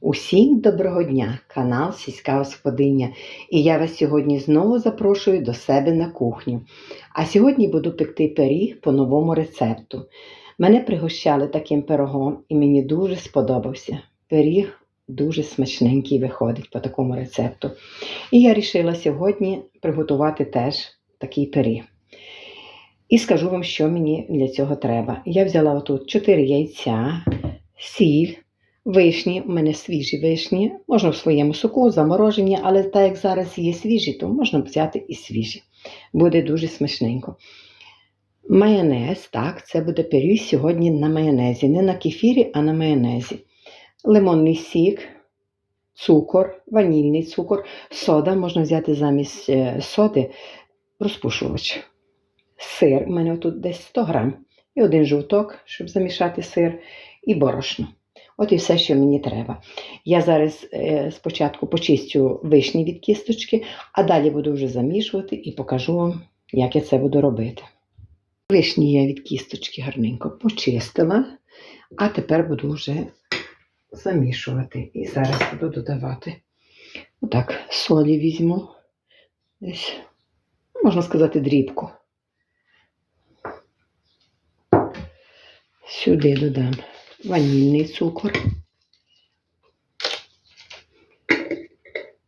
Усім доброго дня, канал Сільська Господиня. І я вас сьогодні знову запрошую до себе на кухню. А сьогодні буду пекти пиріг по новому рецепту. Мене пригощали таким пирогом і мені дуже сподобався. Пиріг дуже смачненький виходить по такому рецепту. І я вирішила сьогодні приготувати теж такий пиріг. І скажу вам, що мені для цього треба. Я взяла отут 4 яйця, сіль, вишні, у мене свіжі вишні, можна в своєму соку, заморожені, але так як зараз є свіжі, то можна взяти і свіжі. Буде дуже смачненько. Майонез, так, це буде пиріг сьогодні на майонезі. Не на кефірі, а на майонезі. Лимонний сік, цукор, ванільний цукор, сода можна взяти замість е, соди розпушувач. Сир, у мене тут десь 100 грам. І один жовток, щоб замішати сир, і борошно. От і все, що мені треба. Я зараз е, спочатку почистю вишні від кісточки, а далі буду вже замішувати і покажу вам, як я це буду робити. Вишні я від кісточки гарненько почистила, а тепер буду вже замішувати. І зараз буду додавати. Отак, солі візьму. Десь, можна сказати, дрібку. Сюди додам ванільний цукор.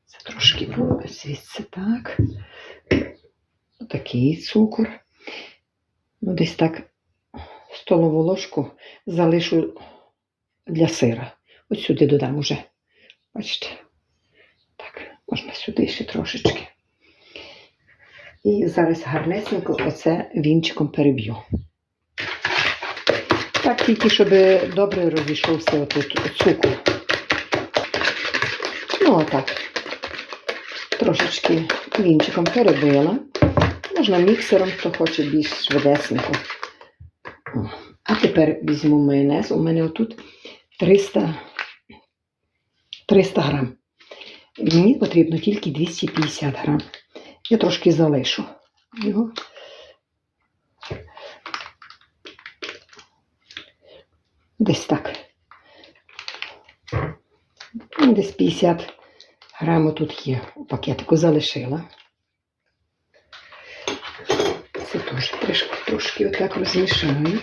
Це трошки було звідси так. Отакий цукор. Ну, десь так столову ложку залишу для сира. От сюди додам уже. Бачите? Так, можна сюди ще трошечки. І зараз гарнесенько оце вінчиком переб'ю. Так, тільки щоб добре розійшовся отут цукор. Ну, отак. Трошечки вінчиком перебила. Можна міксером, хто хоче більш швидесенько. А тепер візьму майонез. У мене отут 300, 300 грам. Мені потрібно тільки 250 грам. Я трошки залишу його. Десь так. Десь 50 грамів тут є у пакетику залишила. Це теж трошки, трошки отак розмішаю.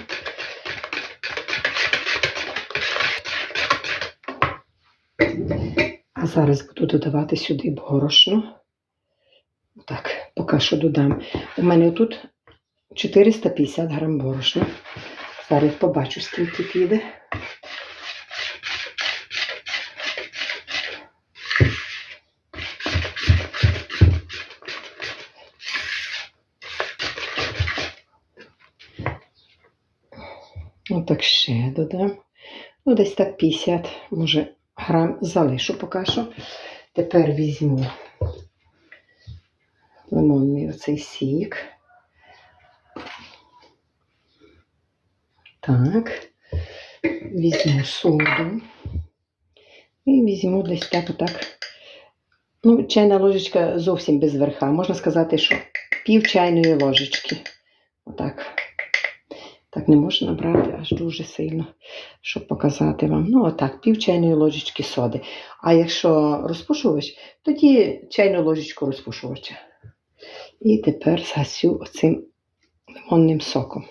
А зараз буду додавати сюди борошно. Так, поки що додам. У мене тут 450 грам борошна. Зараз побачу, скільки піде. Отак ще додам. Ну, десь так 50, може, грам залишу поки що. Тепер візьму лимонний оцей сік. Так, візьму соду і візьму десь так отак. Ну, чайна ложечка зовсім без верха. Можна сказати, що пів чайної ложечки. Отак. Так не можна брати аж дуже сильно, щоб показати вам. Ну, отак, пів чайної ложечки соди. А якщо розпушувач, тоді чайну ложечку розпушувача. І тепер згасю оцим лимонним соком.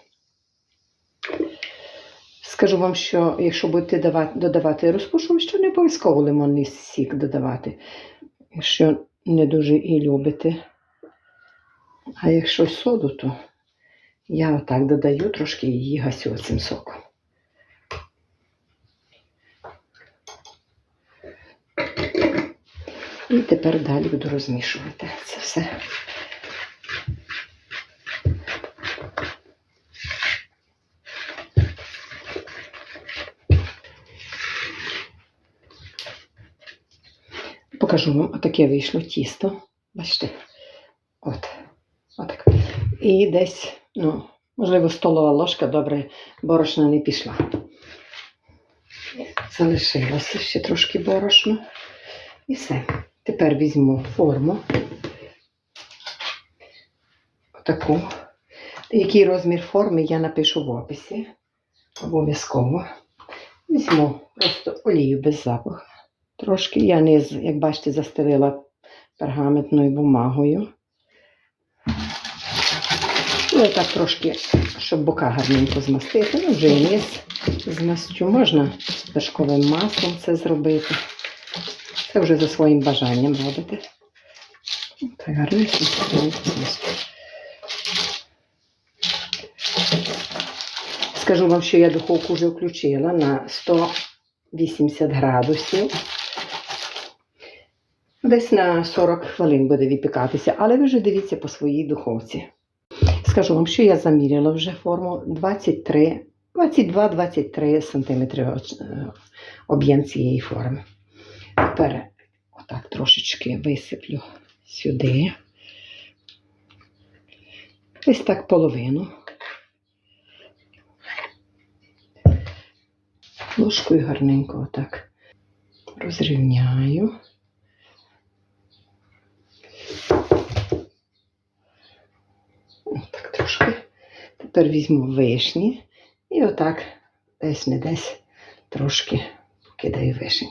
Скажу вам, що якщо будете давати, додавати розпушувач, то не обов'язково лимонний сік додавати, якщо не дуже і любите. А якщо соду, то я отак додаю, трошки її гасю цим соком. І тепер далі буду розмішувати це все. Покажу вам, отаке вийшло тісто. Бачите? От. Отак. І десь, ну, можливо, столова ложка добре борошна не пішла. Залишилося ще трошки борошно. І все. Тепер візьму форму. Отаку. Який розмір форми я напишу в описі. Обов'язково. Візьму просто олію без запаху. Трошки я низ, як бачите, застелила пергаментною бумагою. І отак трошки, щоб бока гарненько змастити. Ну, вже і змастю. Можна вершковим маслом це зробити. Це вже за своїм бажанням робити. Так гарненько змастю. Скажу вам, що я духовку вже включила на 180 градусів. Десь на 40 хвилин буде випікатися, але ви вже дивіться по своїй духовці. Скажу вам, що я заміряла вже форму 22-23 см об'єм цієї форми. Тепер отак трошечки висиплю сюди. Ось так половину. Ложкою гарненько отак розрівняю. Так трошки. Тепер візьму вишні і отак десь не десь трошки покидаю вишень.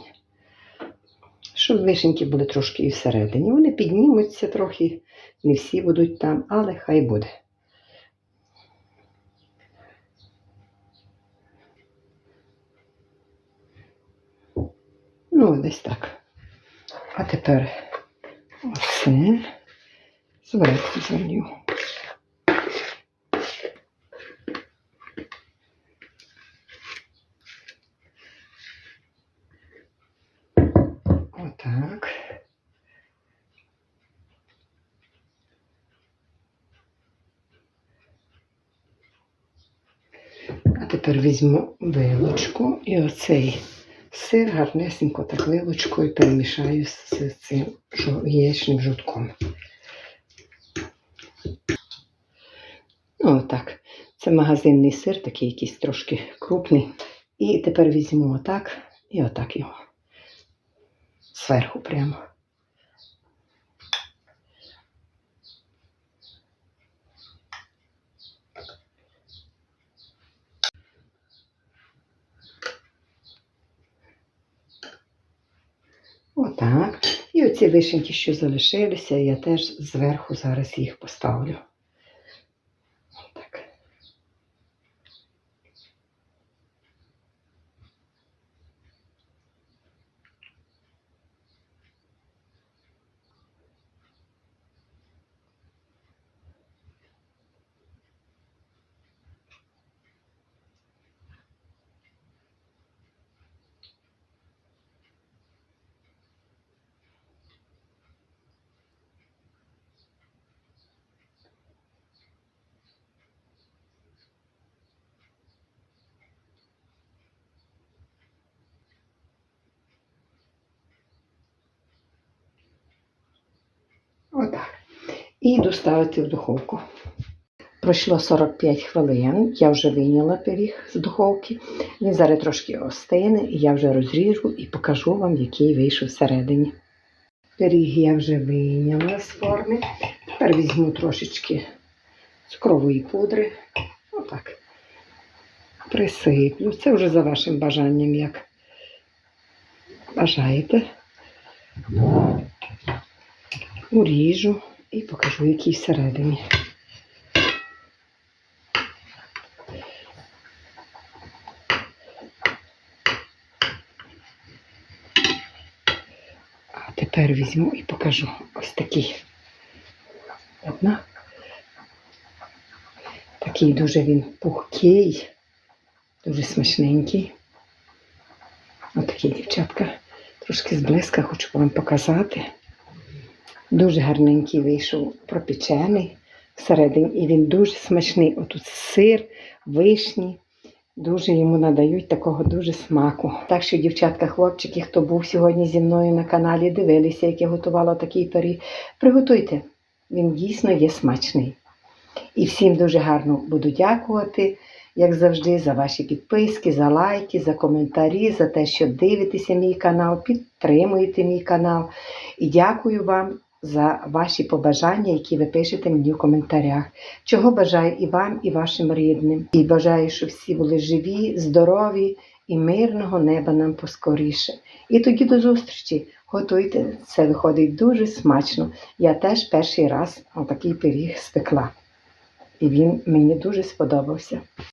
Щоб вишеньки були трошки і всередині. Вони піднімуться трохи, не всі будуть там, але хай буде. Ну, десь так. А тепер оце зверху залью. Отак. А тепер візьму вилочку і оцей сир гарнесенько так вилочкою перемішаю з цим яєчним жовтком. Ну, отак. Це магазинний сир, такий якийсь трошки крупний. І тепер візьму отак і отак його. Зверху прямо. Отак. І оці вишеньки, що залишилися, я теж зверху зараз їх поставлю. Отак. Отак. І доставити в духовку. Пройшло 45 хвилин, я вже вийняла пиріг з духовки. Він зараз трошки остине, і я вже розріжу і покажу вам, який вийшов всередині. Пиріг я вже вийняла з форми. Тепер візьму трошечки цукрової пудри. Отак. Присиплю. Це вже за вашим бажанням, як бажаєте. Уріжу і покажу, який всередині. А тепер візьму і покажу ось такий. Одна. Такий дуже він пухкий, дуже смачненький. Отакий, дівчатка. Трошки зблизька хочу вам показати. Дуже гарненький вийшов пропечений всередині, і він дуже смачний. Отут сир, вишні. Дуже йому надають такого дуже смаку. Так що, дівчатка, хлопчики, хто був сьогодні зі мною на каналі, дивилися, як я готувала такий пиріг, приготуйте. Він дійсно є смачний. І всім дуже гарно буду дякувати, як завжди, за ваші підписки, за лайки, за коментарі, за те, що дивитеся мій канал, підтримуєте мій канал. І дякую вам за ваші побажання, які ви пишете мені в коментарях. Чого бажаю і вам, і вашим рідним. І бажаю, щоб всі були живі, здорові і мирного неба нам поскоріше. І тоді до зустрічі. Готуйте, це виходить дуже смачно. Я теж перший раз такий пиріг спекла. І він мені дуже сподобався.